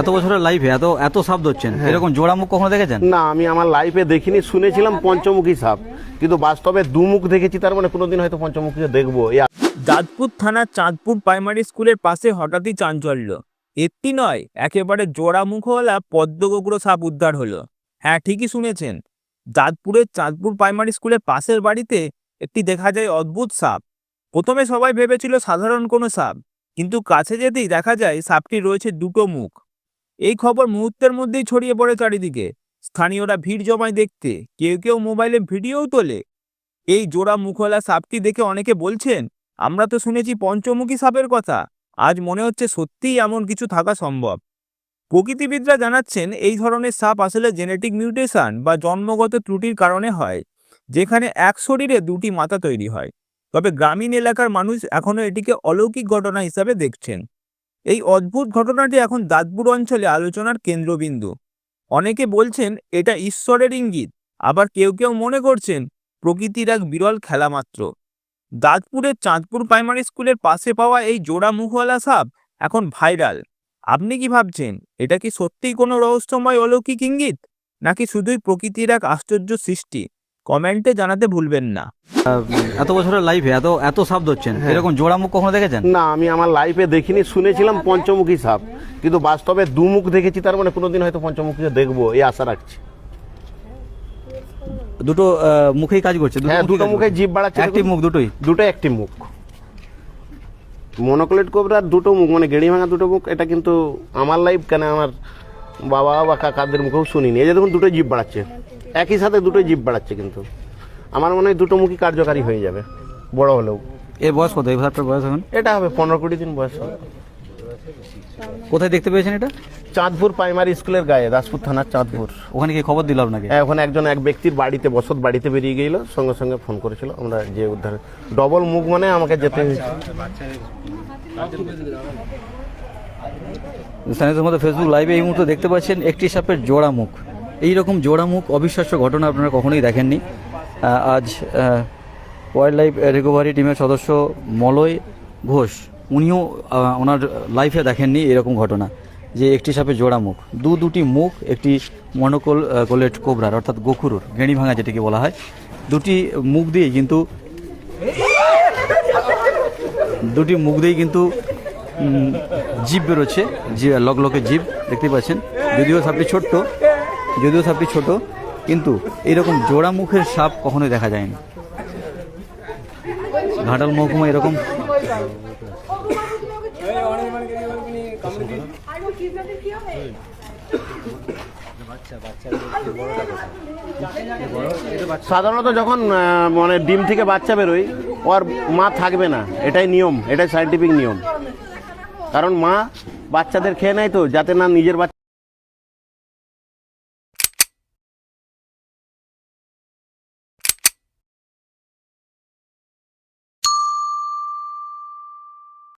এত বছরের লাইফে এত এত সাপ ধরছেন। এরকম জোড়া মুখ কখনো দেখেছেন? না আমি আমার লাইফে দেখিনি শুনেছিলাম পঞ্চমুখী সাপ। কিন্তু বাস্তবে দুমুখ দেখেছি তার মানে কোনোদিন হয়তো পঞ্চমুখী দেখব। যাদপুর থানার চাঁদপুর প্রাইমারি স্কুলের পাশে হঠাৎই চাঞ্চল্য। একটি নয় একেবারে জোড়া মুখওয়ালা পদ্মগোগ্র সাপ উদ্ধার হলো। হ্যাঁ ঠিকই শুনেছেন। যাদপুরের চাঁদপুর প্রাইমারি স্কুলের পাশের বাড়িতে একটি দেখা যায় অদ্ভুত সাপ। প্রথমে সবাই ভেবেছিল সাধারণ কোনো সাপ। কিন্তু কাছে যেতেই দেখা যায় সাপটি রয়েছে দুটো মুখ। এই খবর মুহূর্তের মধ্যেই ছড়িয়ে পড়ে চারিদিকে। স্থানীয়রা ভিড় জমায় দেখতে। কেউ কেউ মোবাইলে ভিডিওও তোলে। এই জোড়া মুখলা সাপটি দেখে অনেকে বলছেন, আমরা তো শুনেছি পঞ্চমুখী সাপের কথা। আজ মনে হচ্ছে সত্যিই এমন কিছু থাকা সম্ভব। প্রকৃতিবিদরা জানাচ্ছেন, এই ধরনের সাপ আসলে জেনেটিক মিউটেশন বা জন্মগত ত্রুটির কারণে হয়, যেখানে এক শরীরে দুটি মাথা তৈরি হয়। তবে গ্রামীণ এলাকার মানুষ এখনও এটিকে অলৌকিক ঘটনা হিসাবে দেখছেন। এই অদ্ভুত ঘটনাটি এখন দাঁতপুর অঞ্চলে আলোচনার কেন্দ্রবিন্দু। অনেকে বলছেন, এটা ঈশ্বরের ইঙ্গিত। আবার কেউ কেউ মনে করছেন, প্রকৃতির এক বিরল খেলা মাত্র। দাঁতপুরের চাঁদপুর প্রাইমারি স্কুলের পাশে পাওয়া এই জোড়া মুখওয়ালা সাপ এখন ভাইরাল। আপনি কি ভাবছেন, এটা কি সত্যিই কোনো রহস্যময় অলৌকিক ইঙ্গিত? নাকি শুধুই প্রকৃতির এক আশ্চর্য সৃষ্টি? কমেন্টে জানাতে ভুলবেন না। এত বছরের লাইফে এত এত সাপ ধরছেন। এরকম জোড়া মুখ কখনো দেখেছেন? না আমি আমার লাইফে দেখিনি শুনেছিলাম পঞ্চমুখী সাপ। কিন্তু বাস্তবে দুমুখ দেখেছি তার মানে কোনোদিন হয়তো পঞ্চমুখীকে দেখব এই আশা রাখছি। দুটো মুখেই কাজ করছে হ্যাঁ দুটো মুখে করছে। জিভ বাড়াচ্ছে একটি মুখ দুটোই। দুটো একটি মুখ। মনোক্লেট কোবরার দুটো মুখ মানে গেড়ি ভাঙা দুটো মুখ এটা কিন্তু আমার লাইফ কেন আমার বাবা বা কাকাদের মুখেও শুনিনি। এই যে দেখুন দুটো জিভ বাড়াচ্ছে। একই সাথে দুটো জীব বাড়াচ্ছে কিন্তু। আমার মনে হয় দুটো মুখই কার্যকারী হয়ে যাবে বড় হলেও। এর বয়স কত? এই সাপটার বয়স এখন? এটা হবে পনেরো কুড়ি দিন বয়স হবে। কোথায় দেখতে পেয়েছেন এটা? চাঁদপুর প্রাইমারি স্কুলের গায়ে দাসপুর থানার চাঁদপুর। ওখানে কি খবর দিল আপনাকে? হ্যাঁ, ওখানে একজন এক ব্যক্তির বাড়িতে বসত বাড়িতে বেরিয়ে গেল সঙ্গে সঙ্গে ফোন করেছিল। আমরা যে উদ্ধার ডবল মুখ মানে আমাকে যেতে হয়েছে। স্থানীয় মধ্যে ফেসবুক লাইভে এই মুহূর্তে দেখতে পাচ্ছেন একটি সাপের জোড়া মুখ। এই রকম জোড়া মুখ অবিশ্বাস্য ঘটনা আপনারা কখনোই দেখেননি। আজ ওয়াইল্ড লাইফ রিকভারি টিমের সদস্য মলয় ঘোষ, উনিও ওনার লাইফে দেখেননি এরকম ঘটনা, যে একটি সাপের জোড়া মুখ দু দুটি মুখ, একটি মনোকল কোলেট কোবরার অর্থাৎ গোখুরুর গেঁড়ি ভাঙা যেটিকে বলা হয়, দুটি মুখ দিয়ে কিন্তু, দুটি মুখ দিয়েই কিন্তু জীব বেরোচ্ছে, জি লগলকে জিভ দেখতে পাচ্ছেন, যদিও সাপটি ছোট্ট যদিও সাপটি ছোট, কিন্তু এরকম জোড়া মুখের সাপ কখনোই দেখা যায়নি ঘাটাল মহকুমা এরকম। সাধারণত যখন মানে ডিম থেকে বাচ্চা বেরোয়, ওর মা থাকবে না। এটাই নিয়ম, এটাই সাইন্টিফিক নিয়ম। কারণ মা বাচ্চাদের খেয়ে নেয় তো, যাতে না নিজের বাচ্চা